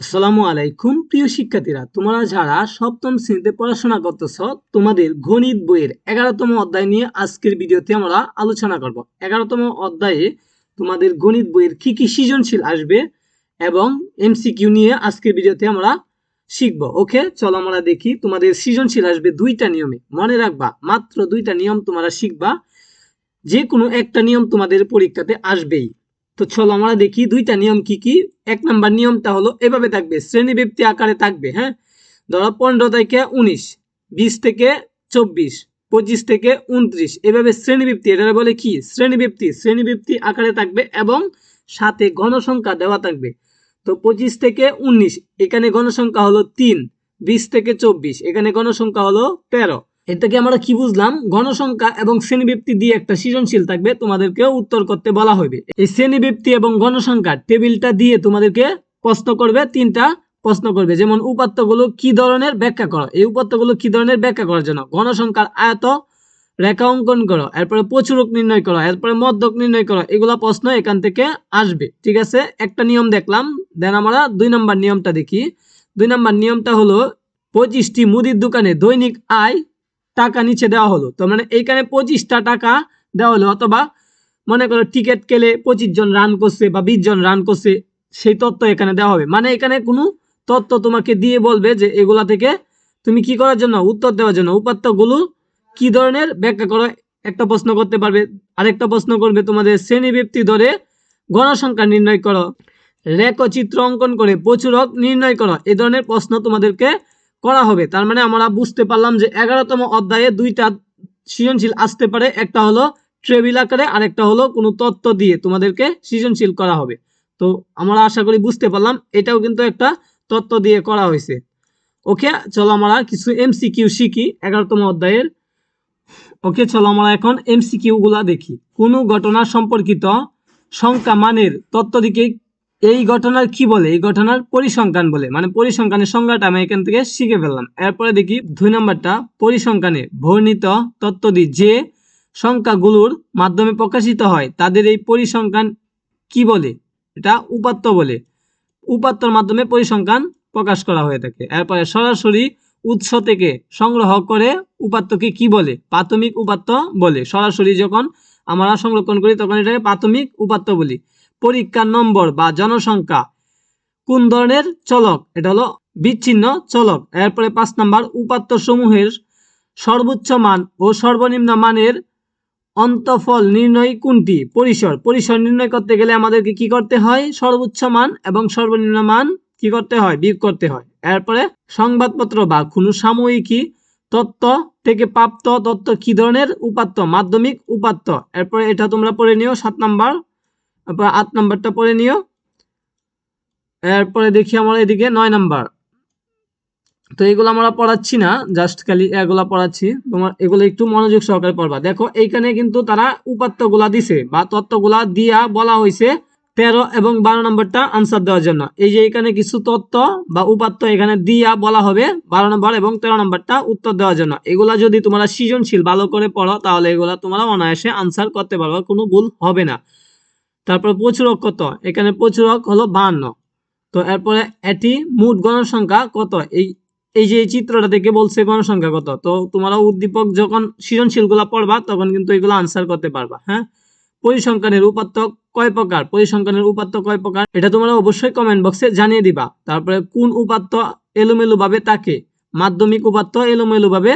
আসসালামু আলাইকুম, প্রিয় শিক্ষার্থীরা। তোমরা যারা সপ্তম শ্রেণীতে পড়াশোনা করতেছ, তোমাদের গণিত বইয়ের এগারোতম অধ্যায় নিয়ে আজকের ভিডিওতে আমরা আলোচনা করব। এগারোতম অধ্যায়ে তোমাদের গণিত বইয়ের কি কি সৃজনশীল আসবে এবং এমসিকিউ নিয়ে আজকের ভিডিওতে আমরা শিখব। ওকে, চলো আমরা দেখি তোমাদের সৃজনশীল আসবে দুইটা নিয়মে। মনে রাখবা, মাত্র দুইটা নিয়ম তোমরা শিখবা যে কোনো একটা নিয়ম তোমাদের পরীক্ষাতে আসবেই। তো চলো আমরা দেখি দুইটা নিয়ম কি কি। এক নাম্বার নিয়মটা হলো, এভাবে থাকবে, শ্রেণীবৃত্তি আকারে থাকবে হ্যাঁ? ধরো পনেরো থেকে উনিশ, বিশ থেকে চব্বিশ, পঁচিশ থেকে উনত্রিশ, এভাবে শ্রেণীবৃত্তি এটা বলে কি? শ্রেণীবৃত্তি শ্রেণীবৃত্তি আকারে থাকবে এবং সাথে গণসংখ্যা দেওয়া থাকবে। তো পঁচিশ থেকে উনিশ, এখানে গণসংখ্যা হলো তিন, বিশ থেকে চব্বিশ, এখানে গণসংখ্যা হলো তেরো। এটাকে আমরা কি বুঝলাম? গণসংখ্যা এবং শ্রেণীবৃত্তি দিয়ে একটা সৃজনশীল থাকবে তোমাদেরকে উত্তর করতে বলা হবে এই শ্রেণীবৃত্তি এবং গণসংখ্যা টেবিলটা দিয়ে তোমাদেরকে প্রশ্ন করবে, তিনটা প্রশ্ন করবে। যেমন, উপাত্তগুলো কি ধরনের? ব্যাখ্যা করো। এই উপাত্তগুলো কি ধরনের? ব্যাখ্যা করার জন্য। গণসংখ্যার আয়ত রেখা অঙ্কন করো। এরপরে প্রচুরক নির্ণয় করো। এরপরে মধ্যক নির্ণয় করো। এগুলা প্রশ্ন এখান থেকে আসবে। ঠিক আছে? একটা নিয়ম দেখলাম। দেন আমরা দুই নম্বর নিয়মটা দেখি। দুই নম্বর নিয়মটা হলো, পঁচিশটি মুদির দোকানে দৈনিক আয় টাকা নিচে দেওয়া হলো। তো মানে এইখানে পঁচিশটা টাকা দেওয়া হলো, অথবা মনে করো টিকিট কেলে পঁচিশ জন রান করছে বা বিশ জন রান করছে, সেই তথ্য এখানে দেওয়া হবে। মানে এখানে কোনো তথ্য তোমাকে দিয়ে বলবে যে এগুলা থেকে তুমি কি করার জন্য, উত্তর দেওয়ার জন্য। উপাত্তগুলো কি ধরনের, ব্যাখ্যা করো। একটা প্রশ্ন করতে পারবে। আরেকটা প্রশ্ন করবে তোমাদের শ্রেণীবৃত্তি ধরে গণসংখ্যা নির্ণয় করো। রেখচিত্র অঙ্কন করে প্রচুরক নির্ণয় করো। এই ধরনের প্রশ্ন তোমাদেরকে করা হবে। তার মানে আমরা বুঝতে পারলাম যে এগারোতম অধ্যায়ে দুইটা সৃজনশীল আসতে পারে। একটা হলো ট্রেবিল আকারে আর একটা হলো কোনো তত্ত্ব দিয়ে তোমাদেরকে সৃজনশীল করা হবে। তো আমরা আশা করি বুঝতে পারলাম, এটাও কিন্তু একটা তত্ত্ব দিয়ে করা হয়েছে। ওকে, চলো আমরা কিছু এমসিকিউ শিখি এগারোতম অধ্যায়ের। ওকে, চলো আমরা এখন এমসিকিউ গুলা দেখি। কোনো ঘটনা সম্পর্কিত সংখ্যা মানের তত্ত্ব দিকে এই ঘটনার কি বলে? এই ঘটনার পরিসংখ্যান বলে। মানে পরিসংখ্যানের সংজ্ঞাটা আমি এখান থেকে শিখে ফেললাম। এরপরে দেখি দুই নম্বরটা। পরিসংখ্যানে বর্ণিত তত্ত্বদি যে সংখ্যাগুলোর মাধ্যমে প্রকাশিত হয়, তাদের এই পরিসংখ্যান কি বলে? এটা উপাত্ত বলে। উপাত্তর মাধ্যমে পরিসংখ্যান প্রকাশ করা হয়ে থাকে। এরপরে সরাসরি উৎস থেকে সংগ্রহ করে উপাত্তকে কি বলে? প্রাথমিক উপাত্ত বলে। সরাসরি যখন আমরা সংরক্ষণ করি, তখন এটাকে প্রাথমিক উপাত্ত বলি। পরীক্ষার নম্বর বা জনসংখ্যা কোন ধরনের চলক? এটা হলো বিচ্ছিন্ন চলক। এরপরে পাঁচ নাম্বার, উপাত্ত সমূহের সর্বোচ্চ মান ও সর্বনিম্ন মানের অন্তফল নির্ণয় কোনটি? পরিসর। পরিসর নির্ণয় করতে গেলে আমাদেরকে কি করতে হয়? সর্বোচ্চ মান এবং সর্বনিম্ন মান কি করতে হয়? বিয়োগ করতে হয়। এরপরে সংবাদপত্র বা কোনো সাময়িকী তত্ত্ব থেকে প্রাপ্ত তত্ত্ব কি ধরনের? উপাত্ত, মাধ্যমিক উপাত্ত। এরপরে এটা তোমরা পড়ে নিও। সাত নাম্বার তারপর আট নাম্বারটা পড়ে নিও। এরপরে দেখি আমরা এদিকে নয় নাম্বার। তো এগুলো আমরা পড়াচ্ছি না জাস্ট খালি এগুলা পড়াচ্ছি। তোমার এগুলো একটু মনোযোগ সহকারে পড়বা। দেখো, এইখানে কিন্তু তারা উপাত্তগুলা দিছে বা তত্ত্বগুলা দিয়া বলা হয়েছে তেরো এবং বারো নম্বরটা আনসার দেওয়ার জন্য। এই যে এখানে কিছু তত্ত্ব বা উপাত্ত এখানে দিয়া বলা হবে বারো নম্বর এবং তেরো নম্বরটা উত্তর দেওয়ার জন্য। এগুলা যদি তোমরা সৃজনশীল ভালো করে পড়ো, তাহলে এগুলা তোমরা অনায়াসে আনসার করতে পারবে, কোনো ভুল হবে না। তারপর প্রচুরক কত? এখানে প্রচুরক হলো বাহান্ন। তো এরপরে এটি মোট গণসংখ্যা কত? এই এই যে চিত্রটা থেকে বলছে গণসংখ্যা কত? তো তোমরা উদ্দীপক যখন সৃজনশীলগুলা পড়বা, তখন কিন্তু এগুলো আনসার করতে পারবা হ্যাঁ? পরিসংখ্যানের উপাত্ত কয় প্রকার? পরিসংখ্যানের উপাত্ত কয় প্রকার? এটা তোমরা অবশ্যই কমেন্ট বক্সে জানিয়ে দিবা। তারপরে কোন উপাত্ত এলোমেলো ভাবে থাকে? মাধ্যমিক উপাত্ত এলোমেলো ভাবে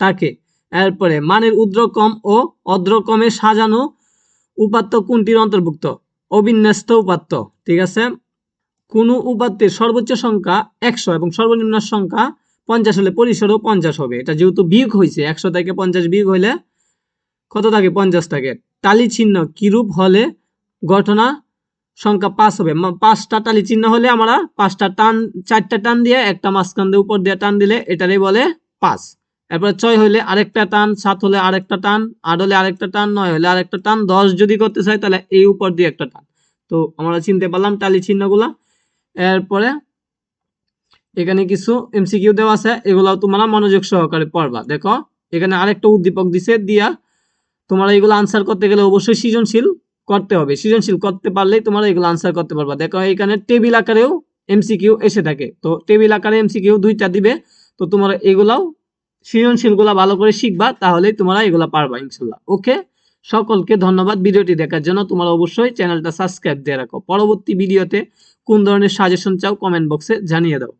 থাকে। এরপরে মানের উদ্রকম ও অদ্রকমে সাজানো উপাত্ত কোনটির অন্তর্ভুক্ত? অবিন্যস্ত উপাত্ত, ঠিক আছে? কোন উপাত্তের সর্বোচ্চ সংখ্যা একশো এবং সর্বনিম্ন সংখ্যা পঞ্চাশ হলে পরিসরও পঞ্চাশ হবে। এটা যেহেতু বিয়োগ হয়েছে, একশো থেকে পঞ্চাশ বিয়োগ হলে কত থাকে? পঞ্চাশ থাকে। টালি চিহ্ন কিরূপ হলে ঘটনা সংখ্যা পাঁচ হবে? পাঁচটা টালি চিহ্ন হলে আমরা পাঁচটা টান, চারটা টান দিয়ে একটা মাঝখান দিয়ে উপর দিয়ে টান দিলে এটারই বলে পাঁচ। এরপর ছয় হলে আরেকটা টান, সাত হলে আরেকটা টান, আট হলে আরেকটা টান, নয় হলে আরেকটা টান, দশ যদি করতে চাই তাহলে এই উপর দিয়ে একটা টান। তো আমরা চিনতে পারলাম টালি চিহ্নগুলা। এরপরে এখানে কিছু এমসিকিউ দেওয়া আছে এগুলো তোমরা মনোযোগ সহকারে পড়বা। দেখো, এখানে আরেকটা উদ্দীপক দিছে, দিয়া তোমরা এগুলো আনসার করতে গেলে অবশ্যই সৃজনশীল করতে হবে। সৃজনশীল করতে পারলেই তোমরা এগুলো আনসার করতে পারবা। দেখো, এখানে টেবিল আকারেও এমসিকিউ এসে থাকে। তো টেবিল আকারে এমসিকিউ দুইটা দিবে, তো তোমরা এগুলাও সৃজনশীলগুলা ভালো করে শিখবা, তাহলেই তোমরা এগুলা পারবা ইনশাল্লাহ। ওকে? সকলকে ধন্যবাদ ভিডিওটি দেখার জন্য। তোমরা অবশ্যই চ্যানেলটা সাবস্ক্রাইব দিয়ে রাখো। পরবর্তী ভিডিওতে কোন ধরনের সাজেশন চাও কমেন্ট বক্সে জানিয়ে দাও।